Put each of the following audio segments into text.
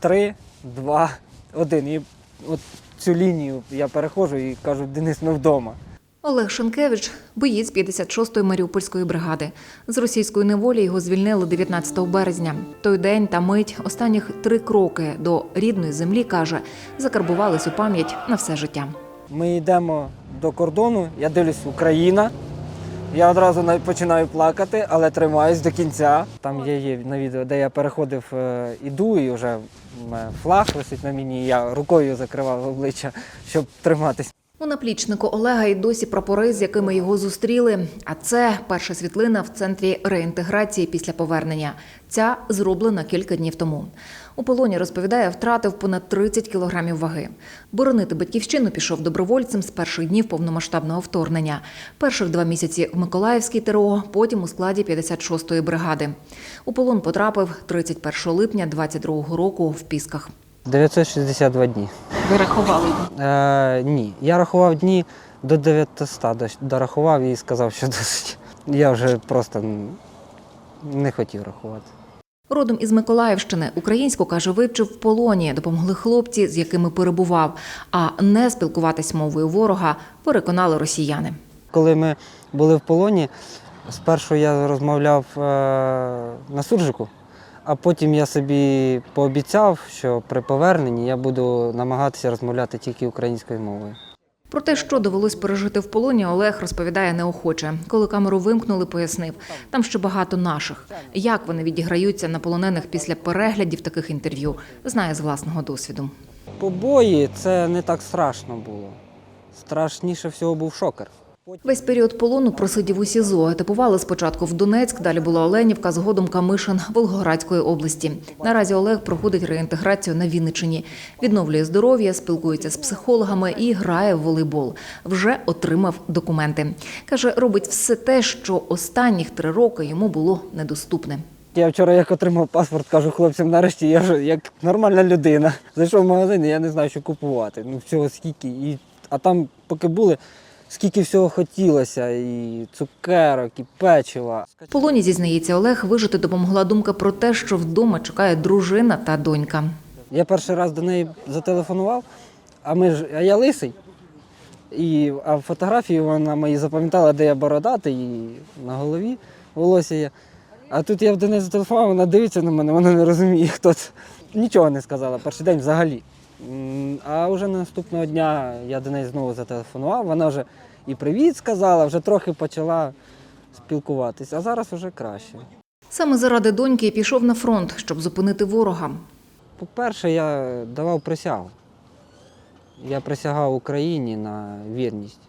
Три, два, один. І от цю лінію я переходжу і кажу, Денис, ми вдома. Олег Шенкевич – боєць 56-ї Маріупольської бригади. З російської неволі його звільнили 19 березня. Той день та мить останніх три кроки до рідної землі, каже, закарбувались у пам'ять на все життя. Ми йдемо до кордону, я дивлюсь, Україна. Я одразу починаю плакати, але тримаюсь до кінця. Там є, на відео, де я переходив, е, іду, і вже флаг висить на мені, я рукою закривав обличчя, щоб триматись. У наплічнику Олега й досі прапори, з якими його зустріли. А це перша світлина в центрі реінтеграції після повернення. Ця зроблена кілька днів тому. У полоні розповідає, втратив понад 30 кілограмів ваги. Боронити батьківщину пішов добровольцем з перших днів повномасштабного вторгнення. Перших два місяці в Миколаївській ТРО, потім у складі 56-ї бригади. У полон потрапив 31 липня 22-го року в Пісках. 962 дні. Ви рахували? Е, ні, я рахував дні до 900, дорахував і сказав, що досить. Я вже просто не хотів рахувати. Родом із Миколаївщини українську каже, вивчив в полоні, допомогли хлопці, з якими перебував. А не спілкуватись мовою ворога переконали росіяни. Коли ми були в полоні, спершу я розмовляв е, на суржику, а потім я собі пообіцяв, що при поверненні я буду намагатися розмовляти тільки українською мовою. Про те, що довелось пережити в полоні, Олег розповідає неохоче. Коли камеру вимкнули, пояснив, там ще багато наших. Як вони відіграються на полонених після переглядів таких інтерв'ю, знає з власного досвіду. Побої це не так страшно було. Страшніше всього був шокер. Весь період полону просидів у СІЗО. Етапували спочатку в Донецьк, далі була Оленівка, згодом Камишин Волгоградської області. Наразі Олег проходить реінтеграцію на Вінниччині. Відновлює здоров'я, спілкується з психологами і грає в волейбол. Вже отримав документи. Каже, робить все те, що останніх три роки йому було недоступне. Я вчора як отримав паспорт, кажу хлопцям, нарешті я вже як нормальна людина. Зайшов в магазин, і я не знаю, що купувати. Ну всього скільки. І, а там, поки були, скільки всього хотілося, і цукерок, і печива. В полоні зізнається Олег, вижити допомогла думка про те, що вдома чекає дружина та донька. Я перший раз до неї зателефонував, а ми ж, а я лисий. І, а фотографії вона мої запам'ятала, де я бородатий, і на голові волосся є. А тут я до неї зателефонував, вона дивиться на мене, вона не розуміє, хто це. Нічого не сказала, перший день взагалі. А вже наступного дня я до неї знову зателефонував, вона вже і привіт сказала, вже трохи почала спілкуватись, а зараз вже краще. Саме заради доньки пішов на фронт, щоб зупинити ворога. По-перше, я давав присягу. Я присягав Україні на вірність.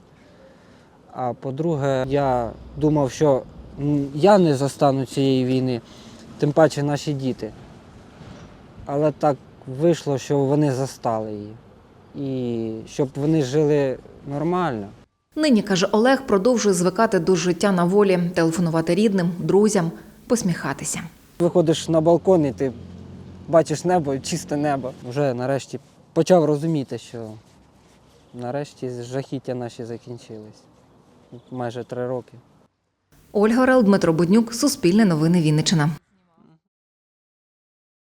А по-друге, я думав, що я не застану цієї війни, тим паче наші діти. Але так вийшло, що вони застали її. І щоб вони жили нормально. Нині, каже Олег, продовжує звикати до життя на волі, телефонувати рідним, друзям, посміхатися. Виходиш на балкон і ти бачиш небо, чисте небо. Вже нарешті почав розуміти, що нарешті жахіття наші закінчились. Майже три роки. Ольга Орел, Дмитро Буднюк, Суспільне новини Вінниччина.